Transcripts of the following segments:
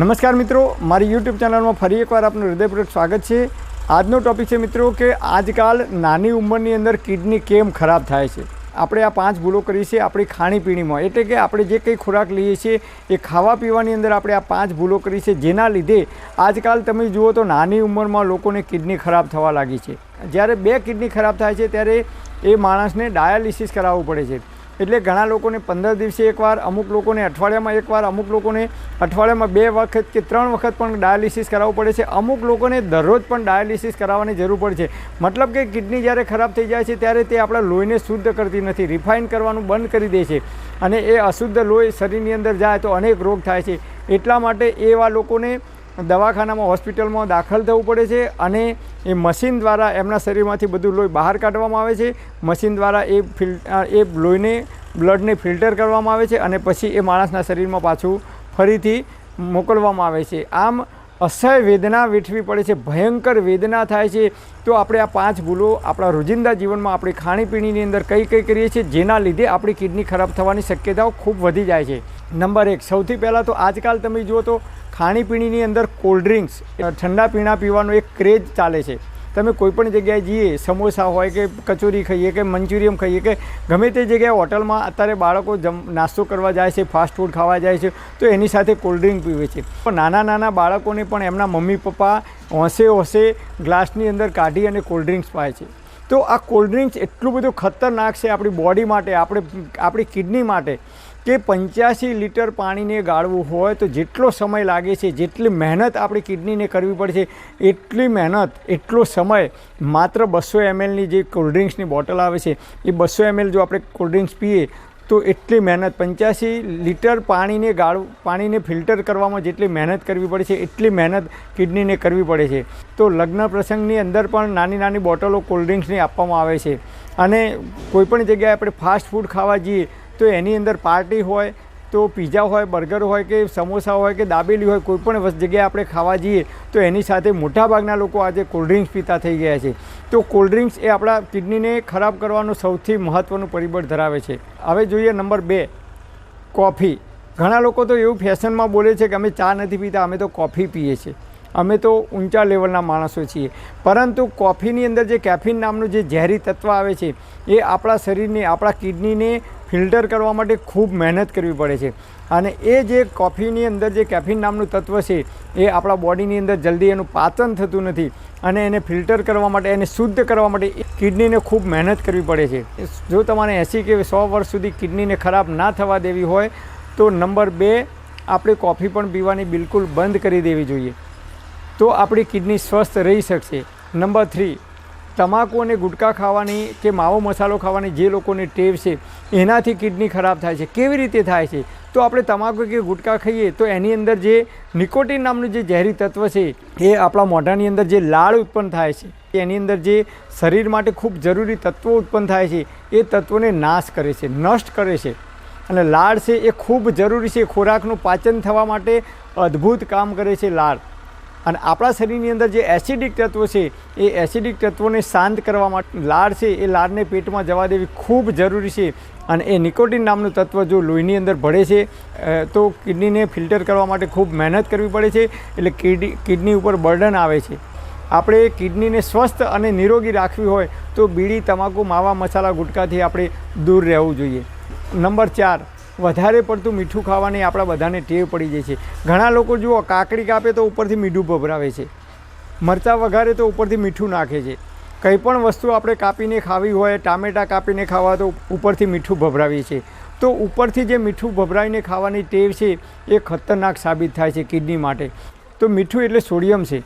નમસ્કાર મિત્રો, મારી યુટ્યુબ ચેનલમાં ફરી એકવાર આપનું હૃદયપૂર્વક સ્વાગત છે. આજનો ટોપિક છે મિત્રો કે આજકાલ નાની ઉંમરની અંદર કિડની કેમ ખરાબ થાય છે? આપણે આ પાંચ ભૂલો કરી છે આપણી ખાણીપીણીમાં. એટલે કે આપણે જે કંઈ ખોરાક લઈએ છીએ એ ખાવા પીવાની અંદર આપણે આ પાંચ ભૂલો કરી છે જેના લીધે આજકાલ તમે જુઓ તો નાની ઉંમરમાં લોકોને કિડની ખરાબ થવા લાગી છે. જ્યારે બે કિડની ખરાબ થાય છે, ત્યારે એ માણસને ડાયાલિસિસ કરાવવું પડે છે. એટલે ઘણા લોકોને પંદર દિવસે એકવાર, અમુક લોકોને અઠવાડિયામાં એકવાર, અમુક લોકોને અઠવાડિયામાં બે વખત કે ત્રણ વખત પણ ડાયાલિસિસ કરાવવું પડે છે. અમુક લોકોને દરરોજ પણ ડાયાલિસિસ કરાવવાની જરૂર પડે છે. મતલબ કે કિડની જ્યારે ખરાબ થઈ જાય છે, ત્યારે તે આપણા લોહીને શુદ્ધ કરતી નથી, રિફાઇન કરવાનું બંધ કરી દે છે. અને એ અશુદ્ધ લોહી શરીરની અંદર જાય તો અનેક રોગ થાય છે. એટલા માટે એવા લોકોને દવાખાનામાં, હોસ્પિટલમાં દાખલ થવું પડે છે અને એ મશીન દ્વારા એમના શરીરમાંથી બધું લોહી બહાર કાઢવામાં આવે છે. મશીન દ્વારા એ ફિલ એ લોહીને, બ્લડને ફિલ્ટર કરવામાં આવે છે અને પછી એ માણસના શરીરમાં પાછું ફરીથી મોકલવામાં આવે છે. આમ અસહ્ય વેદના વેઠવી પડે છે, ભયંકર વેદના થાય છે. તો આપણે આ પાંચ ભૂલો આપણા રોજિંદા જીવનમાં આપણી ખાણીપીણીની અંદર કઈ કઈ કરીએ છીએ, જેના લીધે આપણી કિડની ખરાબ થવાની શક્યતાઓ ખૂબ વધી જાય છે. નંબર એક, સૌથી પહેલાં તો આજકાલ તમે જુઓ તો ખાણીપીણીની અંદર કોલ્ડ ડ્રિંક્સ ઠંડા પીણા પીવાનો એક ક્રેઝ ચાલે છે. તમે કોઈપણ જગ્યાએ જઈએ, સમોસા હોય કે કચોરી ખાઈએ કે મંચુરિયમ ખાઈએ કે ગમે તે જગ્યાએ હોટલમાં અત્યારે બાળકો જમ, નાસ્તો કરવા જાય છે ફાસ્ટ ફૂડ ખાવા જાય છે, તો એની સાથે કોલ્ડ પીવે છે. પણ નાના નાના બાળકોને પણ એમના મમ્મી પપ્પા હોંશે હોંશે ગ્લાસની અંદર કાઢી અને કોલ્ડ ડ્રિંક્સ પાય છે. તો આ કોલ્ડ ડ્રિંક્સ એટલું બધું ખતરનાક છે આપણી બોડી માટે, આપણે, આપણી કિડની માટે કે પંચ્યાસી લીટર પાણીને ગાળવું હોય તો જેટલો સમય લાગે છે, જેટલી મહેનત આપણી કિડનીને કરવી પડશે, એટલી મહેનત, એટલો સમય માત્ર બસો એમએલની જે કોલ્ડ્રિંક્સની બોટલ આવે છે, એ બસો એમએલ જો આપણે કોલ્ડ્રિંક્સ પીએ, તો એટલી મહેનત, પંચ્યાસી લીટર પાણીને ગાળવું પાણીને ફિલ્ટર કરવામાં જેટલી મહેનત કરવી પડે છે, એટલી મહેનત કિડનીને કરવી પડે છે. તો લગ્ન પ્રસંગની અંદર પણ નાની નાની બોટલો કોલ્ડ્રિંક્સની આપવામાં આવે છે. અને કોઈપણ જગ્યાએ આપણે ફાસ્ટ ફૂડ ખાવા જઈએ તો એની અંદર પાર્ટી હોય, તો પીઝા હોય, બર્ગર હોય કે સમોસા હોય કે દાબેલી હોય, કોઈ પણ વસ્તુ, જગ્યાએ આપણે ખાવા જઈએ, તો એની સાથે મોટાભાગના લોકો આજે કોલ્ડ્રિંક્સ પીતા થઈ ગયા છે. તો કોલ્ડ્રિંક્સ એ આપણા કિડનીને ખરાબ કરવાનું સૌથી મહત્ત્વનું પરિબળ ધરાવે છે. હવે જોઈએ નંબર બે, કોફી. ઘણા લોકો તો એવું ફેશનમાં બોલે છે કે અમે ચા નથી પીતા, અમે તો કોફી પીએ છીએ. અમે તો ઊંચા લેવલના માણસો છીએ. પરંતુ કોફીની અંદર જે કેફીન નામનું જે ઝેરી તત્વ આવે છે, એ આપણા શરીરને, આપણા કિડનીને ફિલ્ટર કરવા માટે ખૂબ મહેનત કરવી પડે છે. અને એ જે કોફીની અંદર જે કેફીન નામનું તત્વ છે, એ આપણા બોડીની અંદર જલ્દી એનું પાચન થતું નથી અને એને ફિલ્ટર કરવા માટે, એને શુદ્ધ કરવા માટે કિડનીને ખૂબ મહેનત કરવી પડે છે. જો તમારે એંસી કે સો વર્ષ સુધી કિડનીને ખરાબ ના થવા દેવી હોય, તો નંબર બે, આપણે કોફી પણ પીવાની બિલકુલ બંધ કરી દેવી જોઈએ. તો આપણી કિડની સ્વસ્થ રહી શકશે. નંબર થ્રી તમાકુ અને ગુટખા ખાવાની કે માવો મસાલો ખાવાની જે લોકોને ટેવ છે, એનાથી કિડની ખરાબ થાય છે. કેવી રીતે થાય છે? તો આપણે તમાકુ કે ગુટખા ખાઈએ તો એની અંદર જે નિકોટિન નામનું જે ઝેરી તત્વ છે, એ આપણા મોઢાની અંદર જે લાળ ઉત્પન્ન થાય છે, એની અંદર જે શરીર માટે ખૂબ જરૂરી તત્વો ઉત્પન્ન થાય છે, એ તત્વોને નાશ કરે છે, નષ્ટ કરે છે. અને લાળ છે એ ખૂબ જરૂરી છે. ખોરાકનું પાચન થવા માટે અદ્ભુત કામ કરે છે લાળ. અને આપણા શરીરની અંદર જે એસિડિક તત્વો છે, એ એસિડિક તત્વોને શાંત કરવા માટે લાળ છે, એ લાળને પેટમાં જવા દેવી ખૂબ જરૂરી છે. અને એ નિકોટિન નામનું તત્વ જો લોહીની અંદર ભળે છે તો કિડનીને ફિલ્ટર કરવા માટે ખૂબ મહેનત કરવી પડે છે, એટલે કિડની કિડની ઉપર બર્ડન આવે છે. આપણે કિડનીને સ્વસ્થ અને નિરોગી રાખવી હોય, તો બીડી, તમાકુ, માવા, મસાલા, ગુટકાથી આપણે દૂર રહેવું જોઈએ. નંબર ચાર વધારે પડતું મીઠું ખાવાની આપણા બધાને ટેવ પડી જાય છે. ઘણા લોકો જુઓ, કાકડી કાપે તો ઉપરથી મીઠું ભભરાવે છે. મરચાં વઘારે તો ઉપરથી મીઠું નાખે છે. કંઈ પણ વસ્તુ આપણે કાપીને ખાવી હોય, ટામેટાં કાપીને ખાવા તો ઉપરથી મીઠું ભભરાવીએ છીએ. તો ઉપરથી જે મીઠું ભભરાવીને ખાવાની ટેવ છે, એ ખતરનાક સાબિત થાય છે કિડની માટે. તો મીઠું એટલે સોડિયમ છે.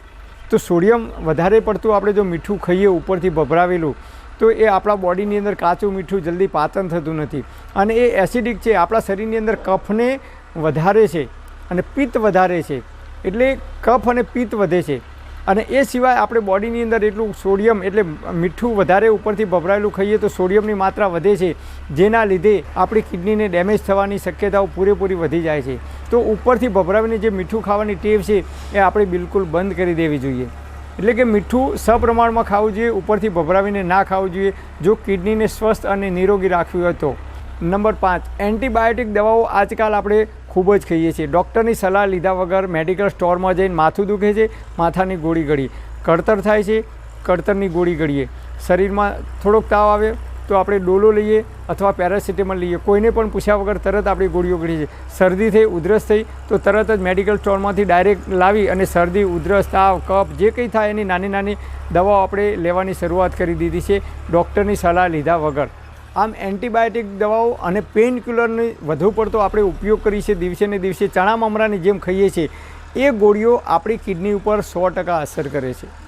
તો સોડિયમ વધારે પડતું આપણે જો મીઠું ખાઈએ ઉપરથી ભભરાવેલું તો એ આપણા બોડીની અંદર કાચું, મીઠું, જલ્દી પાચન થતું નથી. અને એ એસિડિક છે, આપણા શરીરની અંદર કફને વધારે છે અને પિત્ત વધારે છે. એટલે કફ અને પિત્ત વધે છે. અને એ સિવાય આપણે બોડીની અંદર એટલું સોડિયમ એટલે મીઠું વધારે ઉપરથી ભભરાયેલું ખાઈએ તો સોડિયમની માત્રા વધે છે. જેના લીધે આપણી કિડનીને ડેમેજ થવાની શક્યતાઓ પૂરેપૂરી વધી જાય છે. તો ઉપરથી ભભરાવીને જે મીઠું ખાવાની ટેવ છે, એ આપણે બિલકુલ બંધ કરી દેવી જોઈએ. એટલે કે મીઠું સપ્રમાણમાં ખાવું જોઈએ, ઉપરથી ભભરાવીને ના ખાવું જોઈએ. જો કિડનીને સ્વસ્થ અને નિરોગી રાખવી હોય તો. નંબર પાંચ, એન્ટીબાયોટિક દવાઓ આજકાલ આપણે ખૂબ જ ખાઈએ છીએ. ડૉક્ટરની સલાહ લીધા વગર મેડિકલ સ્ટોરમાં જઈને માથું દુખે છે, માથાની ગોળી ઘડીએ કળતર થાય છે કળતરની ગોળી ગળીએ. શરીરમાં થોડોક તાવ આવે તો આપણે ડોલો લઈએ અથવા પેરાસિટેમોલ લઈએ. કોઈને પણ પૂછ્યા વગર તરત આપણી ગોળીઓ ગળી છે શરદી થઈ, ઉધરસ થઈ, તો તરત જ મેડિકલ સ્ટોરમાંથી ડાયરેક્ટ લાવી અને શરદી, ઉધરસ, તાવ, કફ, જે કંઈ થાય એની નાની નાની દવાઓ આપણે લેવાની શરૂઆત કરી દીધી છે. ડૉક્ટરની સલાહ લીધા વગર. આમ એન્ટીબાયોટિક દવાઓ અને પેઇન વધુ પડતો આપણે ઉપયોગ કરીએ છીએ દિવસે ને દિવસે. ચણા, મમરાની જેમ ખાઈએ છીએ. એ ગોળીઓ આપણી કિડની ઉપર સો ટકા અસર કરે છે.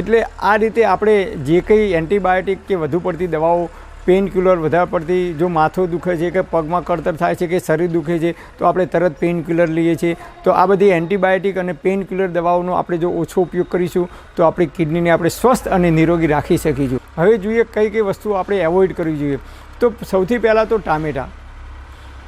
એટલે આ રીતે આપણે જે કંઈ એન્ટીબાયોટિક કે વધુ પડતી દવાઓ પેઇન કિલર વધારે પડતી જો માથું દુખે છે કે પગમાં કળતર થાય છે કે શરીર દુખે છે, તો આપણે તરત પેઇન કિલર લઈએ છીએ. તો આ બધી એન્ટીબાયોટિક અને પેઇન કિલર દવાઓનો આપણે જો ઓછો ઉપયોગ કરીશું, તો આપણી કિડનીને આપણે સ્વસ્થ અને નિરોગી રાખી શકીશું. હવે જોઈએ કઈ કઈ વસ્તુ આપણે એવોઇડ કરવી જોઈએ. તો સૌથી પહેલાં તો ટામેટાં.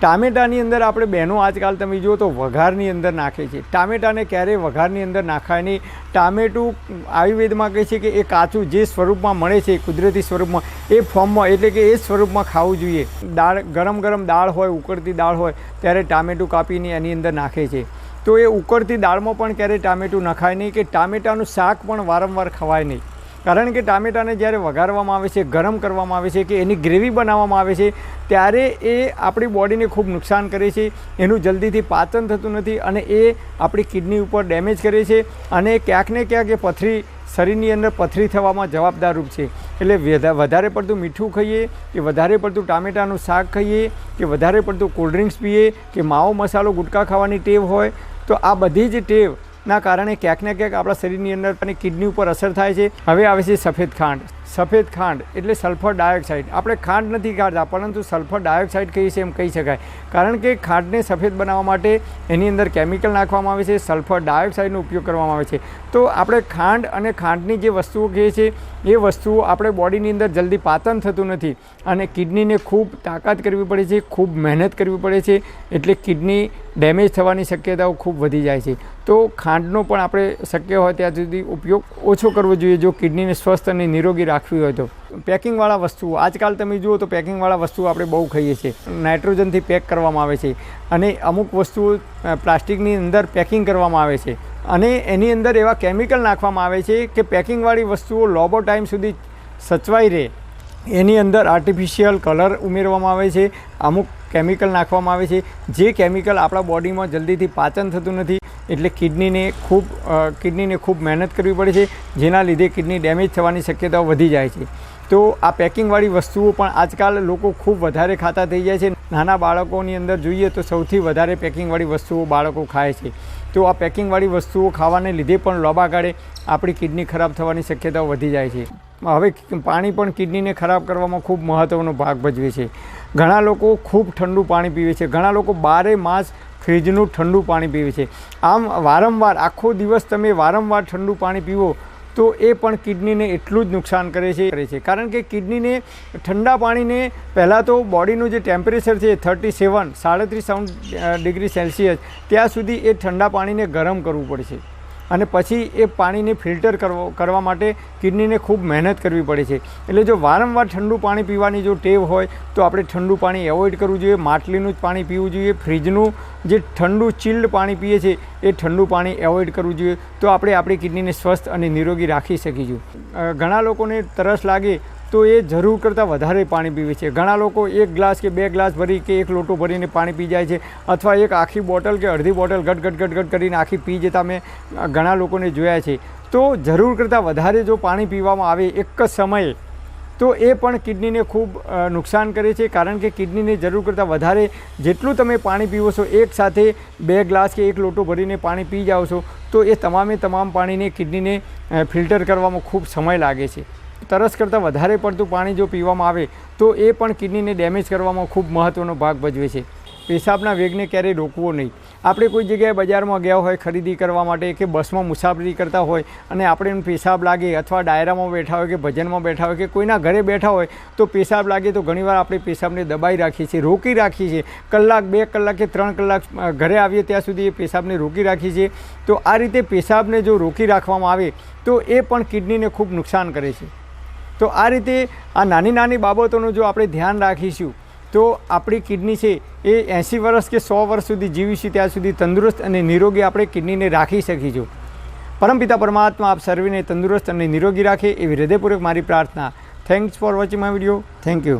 ટામેટાની અંદર આપણે બહેનો આજકાલ તમે જુઓ તો વઘારની અંદર નાખે છે. ટામેટાને ક્યારેય વઘારની અંદર નાખાય નહીં. ટામેટું આયુર્વેદમાં કહે છે કે એ કાચું જે સ્વરૂપમાં મળે છે, કુદરતી સ્વરૂપમાં, એ ફોર્મમાં, એટલે કે એ સ્વરૂપમાં ખાવું જોઈએ. દાળ, ગરમ ગરમ દાળ હોય, ઉકળતી દાળ હોય, ત્યારે ટામેટું કાપીને એની અંદર નાખે છે. તો એ ઉકળતી દાળમાં પણ ક્યારેય ટામેટું નખાય નહીં કે ટામેટાનું શાક પણ વારંવાર ખવાય નહીં. કારણ કે ટામેટાને જ્યારે વઘારવામાં આવે છે, ગરમ કરવામાં આવે છે કે એની ગ્રેવી બનાવવામાં આવે છે, ત્યારે એ આપણી બોડીને ખૂબ નુકસાન કરે છે, એનું જલ્દીથી પાચન થતું નથી અને એ આપણી કિડની ઉપર ડેમેજ કરે છે અને ક્યાંક ને ક્યાંક એ પથરી, શરીરની અંદર પથરી થવામાં જવાબદારરૂપ છે. એટલે વધારે પડતું મીઠું ખાઈએ કે વધારે પડતું ટામેટાનું શાક ખાઈએ કે વધારે પડતું કોલ્ડ્રિંક્સ પીએ કે માવો મસાલો ગુટકા ખાવાની ટેવ હોય, તો આ બધી જ ટેવ ના કારણે ક્યાંક ને ક્યાંક આપણા શરીરની અંદર અને કિડની ઉપર અસર થાય છે. હવે આવે છે સફેદ ખાંડ. સફેદ ખાંડ એટલે સલ્ફર ડાયોક્સાઇડ. આપણે ખાંડ નથી કાઢતા પરંતુ સલ્ફર ડાયોક્સાઇડ કહીએ છીએ એમ કહી શકાય. કારણ કે ખાંડને સફેદ બનાવવા માટે એની અંદર કેમિકલ નાખવામાં આવે છે, સલ્ફર ડાયોક્સાઇડનો ઉપયોગ કરવામાં આવે છે. તો આપણે ખાંડ અને ખાંડની જે વસ્તુઓ કહીએ છીએ, એ વસ્તુઓ આપણે બોડીની અંદર જલ્દી પાચન થતું નથી અને કિડનીને ખૂબ તાકાત કરવી પડે છે, ખૂબ મહેનત કરવી પડે છે. એટલે કિડની ડેમેજ થવાની શક્યતાઓ ખૂબ વધી જાય છે. તો ખાંડનો પણ આપણે શક્ય હોય ત્યાં સુધી ઉપયોગ ઓછો કરવો જોઈએ જો કિડનીને સ્વસ્થ અને નિરોગી રાખવી હોય તો. પેકિંગવાળા વસ્તુઓ, આજકાલ તમે જુઓ તો પેકિંગવાળા વસ્તુઓ આપણે બહુ ખાઈએ છીએ. નાઇટ્રોજનથી પેક કરવામાં આવે છે અને અમુક વસ્તુઓ પ્લાસ્ટિકની અંદર પેકિંગ કરવામાં આવે છે. અને એની અંદર એવા કેમિકલ નાખવામાં આવે છે કે પેકિંગવાળી વસ્તુઓ લોબો ટાઈમ સુધી સચવાઈ રહે. એની અંદર આર્ટિફિશિયલ કલર ઉમેરવામાં આવે છે. અમુક કેમિકલ નાખવામાં આવે છે. જે કેમિકલ આપણા બોડીમાં જલ્દીથી પાચન થતું નથી, એટલે કિડનીને ખૂબ કિડનીને ખૂબ મહેનત કરવી પડે છે, જેના લીધે કિડની ડેમેજ થવાની શક્યતાઓ વધી જાય છે. તો આ પેકિંગવાળી વસ્તુઓ પણ આજકાલ લોકો ખૂબ વધારે ખાતા થઈ જાય છે. નાના બાળકોની અંદર જોઈએ તો સૌથી વધારે પેકિંગવાળી વસ્તુઓ બાળકો ખાય છે. તો આ પેકિંગવાળી વસ્તુઓ ખાવાને લીધે પણ લોબા કાઢે આપણી કિડની ખરાબ થવાની શક્યતાઓ વધી જાય છે. હવે પાણી પણ કિડનીને ખરાબ કરવામાં ખૂબ મહત્ત્વનો ભાગ ભજવે છે. ઘણા લોકો ખૂબ ઠંડુ પાણી પીવે છે. ઘણા લોકો બારે માસ ફ્રીજનું ઠંડુ પાણી પીવે છે. આમ વારંવાર, આખો દિવસ તમે વારંવાર ઠંડુ પાણી પીવો, તો એ પણ કિડનીને એટલું જ નુકસાન કરે છે કરે છે. કારણ કે કિડનીને ઠંડા પાણીને પહેલાં તો બોડીનું જે ટેમ્પરેચર છે થર્ટી સેવન, સાડત્રીસ ડિગ્રી સેલ્સિયસ, ત્યાં સુધી એ ઠંડા પાણીને ગરમ કરવું પડશે અને પછી એ પાણીને ફિલ્ટર કરવો, કરવા માટે કિડનીને ખૂબ મહેનત કરવી પડે છે. એટલે જો વારંવાર ઠંડુ પાણી પીવાની જો ટેવ હોય, તો આપણે ઠંડુ પાણી એવોઇડ કરવું જોઈએ, માટલીનું જ પાણી પીવું જોઈએ, ફ્રીજનું જે ઠંડુ ચિલ્ડ પાણી પીએ છીએ એ ઠંડુ પાણી એવોઇડ કરવું જોઈએ, તો આપણે આપણી કિડનીને સ્વસ્થ અને નિરોગી રાખી શકીશું. ઘણા લોકોને તરસ લાગે તો એ જરૂર કરતાં વધારે પાણી પીવે છે. ઘણા લોકો એક ગ્લાસ કે બે ગ્લાસ ભરી કે એક લોટો ભરીને પાણી પી જાય છે અથવા એક આખી બોટલ કે અડધી બોટલ ગટ ગટ કરીને આખી પી જતા મેં ઘણા લોકોને જોયા છે. તો જરૂર કરતાં વધારે જો પાણી પીવામાં આવે એક જ સમયે, તો એ પણ કિડનીને ખૂબ નુકસાન કરે છે. કારણ કે કિડનીને જરૂર કરતાં વધારે જેટલું તમે પાણી પીવો છો, એક સાથે બે ગ્લાસ કે એક લોટો ભરીને પાણી પી જાઓ છો, તો એ તમામે તમામ પાણીને કિડનીને ફિલ્ટર કરવામાં ખૂબ સમય લાગે છે. તરસ કરતાં વધારે પડતું પાણી જો પીવામાં આવે, તો એ પણ કિડનીને ડેમેજ કરવામાં ખૂબ મહત્ત્વનો ભાગ ભજવે છે. પેશાબના વેગને ક્યારેય રોકવો નહીં. આપણે કોઈ જગ્યાએ બજારમાં ગયા હોય ખરીદી કરવા માટે કે બસમાં મુસાફરી કરતા હોય અને આપણે પેશાબ લાગે અથવા ડાયરામાં બેઠા હોય કે ભજનમાં બેઠા હોય કે કોઈના ઘરે બેઠા હોય, તો પેશાબ લાગે તો ઘણીવાર આપણે પેશાબને દબાઈ રાખીએ છીએ, રોકી રાખીએ છીએ. કલાક, બે કલાક કે ત્રણ કલાક ઘરે આવીએ ત્યાં સુધી એ પેશાબને રોકી રાખીએ છીએ. તો આ રીતે પેશાબને જો રોકી રાખવામાં આવે, તો એ પણ કિડનીને ખૂબ નુકસાન કરે છે. તો આ રીતે આ નાની નાની બાબતોનું જો આપણે ધ્યાન રાખીશું, તો આપણી કિડની છે એ એંસી વર્ષ કે સો વર્ષ સુધી જીવીશું ત્યાં સુધી તંદુરસ્ત અને નિરોગી આપણે કિડનીને રાખી શકીશું. પરમપિતા પરમાત્મા આપ સર્વેને તંદુરસ્ત અને નિરોગી રાખે એવી હૃદયપૂર્વક મારી પ્રાર્થના. Thanks for watching my video thank you